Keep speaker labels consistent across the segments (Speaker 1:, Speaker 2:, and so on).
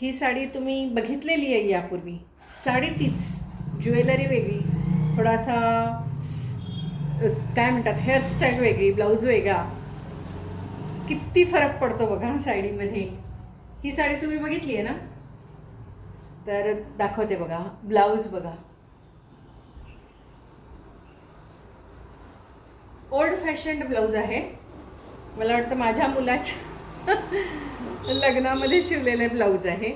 Speaker 1: ही साडी तुम्ही बघितलेली आहे यापूर्वी. साडी तीच. ज्वेलरी वेगळी. थोडासा काय म्हणतात हेअरस्टाईल वेगळी ब्लाऊज वेगळा. किती फरक पडतो बघा साडीमध्ये. ही साडी तुम्ही बघितली आहे ना? तर दाखवते बघा. ब्लाऊज बघा. ओल्ड फॅशन्ड ब्लाऊज आहे. मला वाटतं माझ्या मुलाच्या लग्नामध्ये शिवलेले ब्लाऊज आहे.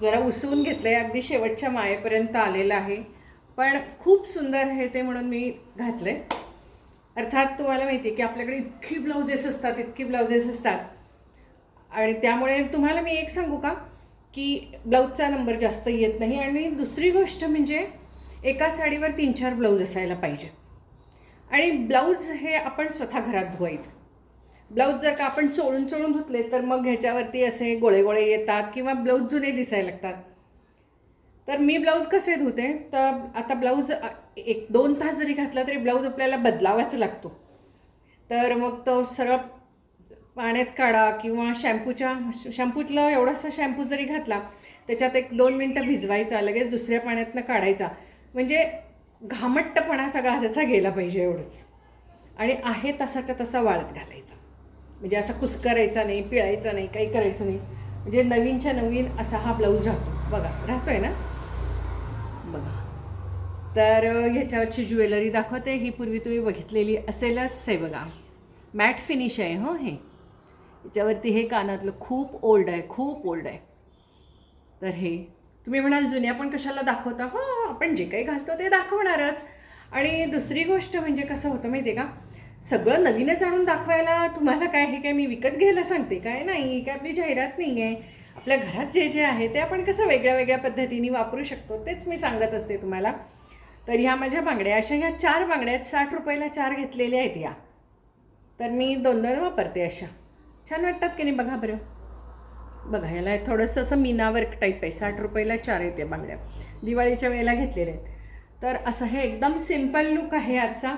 Speaker 1: जरा उसवून घेतलं आहे अगदी शेवटच्या मायेपर्यंत आलेलं आहे. पण खूप सुंदर आहे ते म्हणून मी घातलं आहे अर्थात तुम्हाला माहिती आहे की आपल्याकडे इतकी ब्लाउजेस असतात इतकी ब्लाउजेस असतात. आणि त्यामुळे तुम्हाला मी एक सांगू का? की ब्लाऊजचा नंबर जास्त येत नाही आणि दुसरी गोष्ट म्हणजे एका साडीवर तीन चार ब्लाऊज असायला पाहिजेत. आणि ब्लाऊज हे आपण स्वतः घरात धुवायचं. ब्लाऊज जर का आपण चोळून चोळून धुतले तर मग ह्याच्यावरती असे गोळे गोळे येतात किंवा ब्लाऊज जुने दिसायला लागतात. तर मी ब्लाऊज कसे धुते? तर आता ब्लाऊज एक दोन तास जरी घातला तरी ब्लाऊज आपल्याला बदलावाच लागतो. तर मग तो सरळ पाण्यात काढा किंवा शॅम्पूच्या शॅम्पूतला एवढासा शॅम्पू जरी घातला त्याच्यात एक दोन मिनटं भिजवायचा लगेच दुसऱ्या पाण्यातनं काढायचा. म्हणजे घामट्टपणा सगळा त्याचा गेला पाहिजे एवढंच. आणि आहे तसाच्या तसा वाळत घालायचा. म्हणजे असा कुस्करायचा नाही पिळायचा नाही काही करायचं नाही. म्हणजे नवीनच्या नवीन असा हा ब्लाऊज राहतो. बघा राहतो आहे ना? बघा. तर ह्याच्यावरची ज्वेलरी दाखवते. ही पूर्वी तुम्ही बघितलेली असेलच आहे बघा. मॅट फिनिश आहे हो हे. याच्यावरती हे कानातलं खूप ओल्ड आहे खूप ओल्ड आहे. तर हे. तुम्ही म्हणाल जुन्या पण कशाला दाखवता? हो आपण जे काही घालतो ते दाखवणारच. आणि दुसरी गोष्ट म्हणजे कसं होतं माहिती आहे का? सगळं नवीनच आणून दाखवायला तुम्हाला काय हे काय मी विकत घ्यायला सांगते? काय नाही काय आपली जाहिरात नाही आहे आपल्या घरात जे जे आहे ते आपण कसं वेगळ्या वेगळ्या पद्धतीने वापरू शकतो तेच मी सांगत असते तुम्हाला. तर ह्या माझ्या बांगड्या अशा ह्या चार बांगड्यात साठ रुपयाला चार घेतलेल्या आहेत या. तर मी दोन दोन वापरते अशा. छान वाटतात की नाही बघा बरं. बघा याला थोडंसं असं मीना वर्क टाईप आहे. साठ रुपयाला चार येते बांगड्या. दिवाळीच्या वेळेला घेतलेल्या आहेत. तर असं हे एकदम सिंपल लुक आहे आजचा.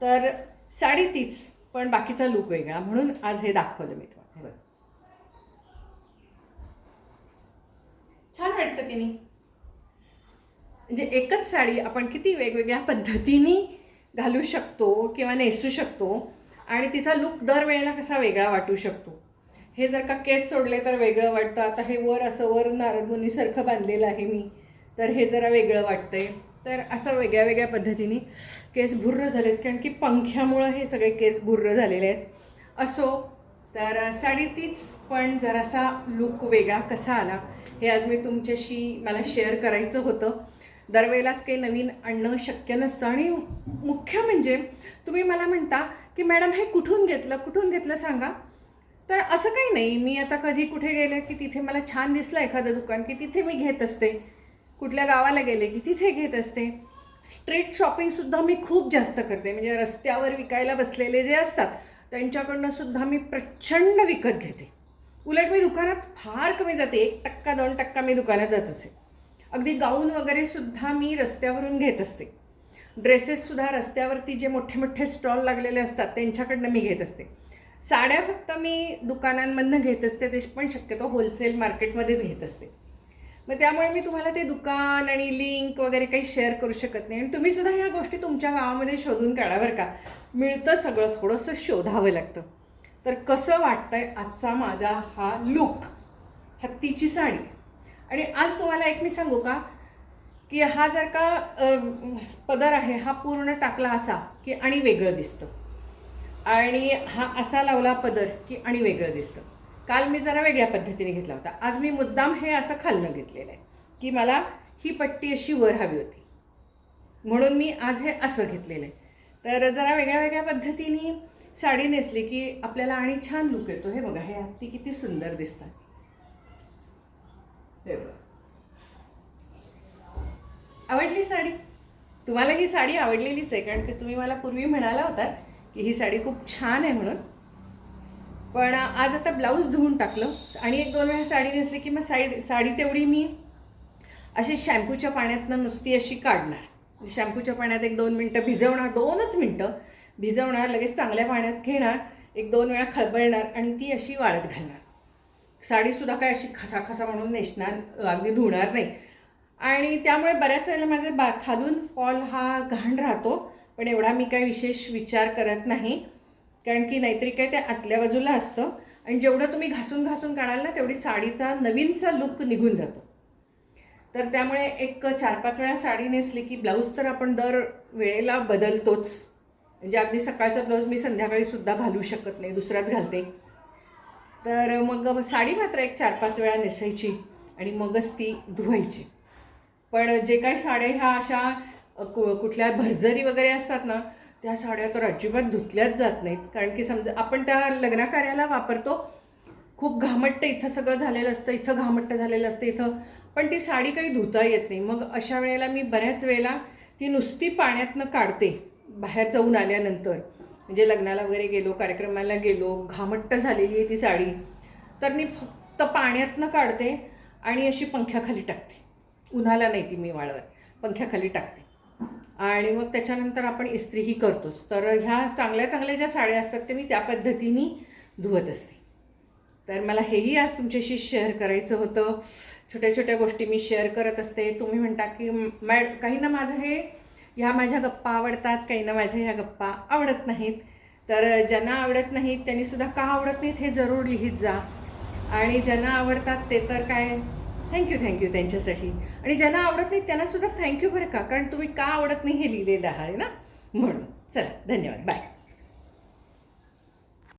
Speaker 1: तर साडी तीच पण बाकीचा लुक वेगळा. म्हणून आज हे दाखवलं मी तुम्हाला. छान वाटतं की नाही? म्हणजे एकच साडी आपण किती वेगवेगळ्या पद्धतीने घालू शकतो किंवा नेसू शकतो आणि तिचा लुक दरवेळेला कसा वेगळा वाटू शकतो. हे जर का केस सोडले तर वेगळं वाटतं. आता हे वर असं वर नारदमुनीसारखं बांधलेलं आहे मी. तर हे जरा वेगळं वाटतंय. तर असं वेगळ्या वेगळ्या पद्धतीने केस भुर्र झालेत. कारण की पंख्यामुळं हे सगळे केस भुर्र झालेले आहेत. असो तर साडी तीच पण जरासा लुक वेगळा कसा आला हे आज मी तुमच्याशी मला शेअर करायचं होतं. दरवेळेलाच काही नवीन आणणं शक्य नसतं. आणि मुख्य म्हणजे तुम्ही मला म्हणता की मॅडम हे कुठून घेतलं? कुठून घेतलं सांगा. तर असं काही नाही. मी आता कधी कुठे गेले की तिथे मला छान दिसलं एखादं दुकान की तिथे मी घेत असते. कुठल्या गावाला गेले की तिथे घेत असते. स्ट्रीट शॉपिंगसुद्धा मी खूप जास्त करते. म्हणजे रस्त्यावर विकायला बसलेले जे असतात त्यांच्याकडनं सुद्धा मी प्रचंड विकत घेते. उलट मी दुकानात फार कमी जाते. एक टक्का दोन टक्का मी दुकानात जात असे. अगदी गाऊन वगैरे सुद्धा मी रस्त्यावरून घेत असते. ड्रेसेससुद्धा रस्त्यावरती जे मोठे मोठे स्टॉल लागलेले असतात त्यांच्याकडनं मी घेत असते. साड्या फक्त मी दुकानांमधनं घेत असते ते पण शक्यतो होलसेल मार्केटमध्येच घेत असते. मग त्यामुळे मी तुम्हाला ते दुकान आणि लिंक वगैरे काही शेअर करू शकत नाही. आणि तुम्ही सुद्धा ह्या गोष्टी तुमच्या गावामध्ये शोधून काढा बरं का. मिळतं सगळं थोडंसं शोधावं लागतं. तर कसं वाटतंय आजचा माझा हा लुक हत्तीची साडी. आणि आज तुम्हाला एक मी सांगू का? की हा जर का पदर आहे हा पूर्ण टाकला असा की आणि वेगळं दिसतं. आणि हा असा लावला पदर की आणि वेगळं दिसतं. काल मी जरा वेगळ्या पद्धतीने घेतला होता. आज मी मुद्दाम हे असं खाल्लं घेतलेलं आहे की मला ही पट्टी अशी वर हवी होती. म्हणून मी आज हे असं घेतलेलं आहे. तर जरा वेगळ्या वेगळ्या पद्धतीने साडी नेसली की आपल्याला आणि छान लुक येतो. हे बघा हे हत्ती किती सुंदर दिसतात. हे बघा. आवडली साडी? तुम्हाला ही साडी आवडलेलीच आहे कारण की तुम्ही मला पूर्वी म्हणाला होता की ही साडी खूप छान आहे म्हणून. पण आज आता ब्लाऊज धुवून टाकलं. आणि एक दोन वेळा साडी नेसली की मग साडी साडी तेवढी मी अशी शॅम्पूच्या पाण्यातनं नुसती अशी काढणार. शॅम्पूच्या पाण्यात एक दोन मिनटं भिजवणार दोनच मिनटं भिजवणार लगेच चांगल्या पाण्यात घेणार एक दोन वेळा खळबळणार आणि ती अशी वाळत घालणार. साडीसुद्धा काय अशी खसाखसा म्हणून नेसणार अगदी धुणार नाही. आणि त्यामुळे बऱ्याच वेळेला माझे बा खालून फॉल हा घाण राहतो पण एवढा मी काही विशेष विचार करत नाही. कारण की नाहीतरी काय ते आतल्या बाजूला असतं. आणि जेवढं तुम्ही घासून घासून काढाल ना तेवढी साडीचा नवीनचा लुक निघून जातो. तर त्यामुळे एक चार पाच वेळा साडी नेसली की ब्लाऊज तर आपण दर वेळेला बदलतोच. म्हणजे अगदी सकाळचा ब्लाऊज मी संध्याकाळी सुद्धा घालू शकत नाही दुसराच घालते. तर मग साडी मात्र एक चार पाच वेळा नेसायची आणि मगच ती धुवायची. पण जे काही साड्या ह्या अशा कु कुठल्या भरजरी वगैरे असतात ना त्या साड्या तर अजिबात धुतल्याच जात नाहीत. कारण की समजा आपण त्या लग्नकार्याला वापरतो खूप घामट्ट इथं सगळं झालेलं असतं इथं घामट्ट झालेलं असतं इथं. पण ती साडी काही धुता येत नाही. मग अशा वेळेला मी बऱ्याच वेळेला ती नुसती पाण्यातनं काढते बाहेर जाऊन आल्यानंतर. म्हणजे लग्नाला वगैरे गेलो कार्यक्रमाला गेलो घामट्ट झालेली आहे ती साडी. तर मी फक्त पाण्यातनं काढते आणि अशी पंख्याखाली टाकते. उन्हाला नाही ती मी वाळवत पंख्याखाली टाकते. आणि मग त्याच्यानंतर आपण इस्त्रीही करतोच. तर ह्या चांगल्या चांगल्या ज्या साड्या असतात ते मी त्या पद्धतीने धुवत असते. तर मला हेही आज तुमच्याशी शेअर करायचं होतं. छोट्या छोट्या गोष्टी मी शेअर करत असते. तुम्ही म्हणता की मॅड काहींना माझं हे ह्या माझ्या गप्पा आवडतात काही ना माझ्या ह्या गप्पा आवडत नाहीत. तर ज्यांना आवडत नाहीत त्यांनीसुद्धा का आवडत नाहीत हे जरूर लिहित जा. आणि ज्यांना आवडतात ते तर काय थँक्यू थँक्यू त्यांच्यासाठी. आणि ज्यांना आवडत नाही त्यांना सुद्धा थँक्यू बरं का? कारण तुम्ही का आवडत नाही हे लिहिलेलं आहे ना? म्हणून. चला धन्यवाद. बाय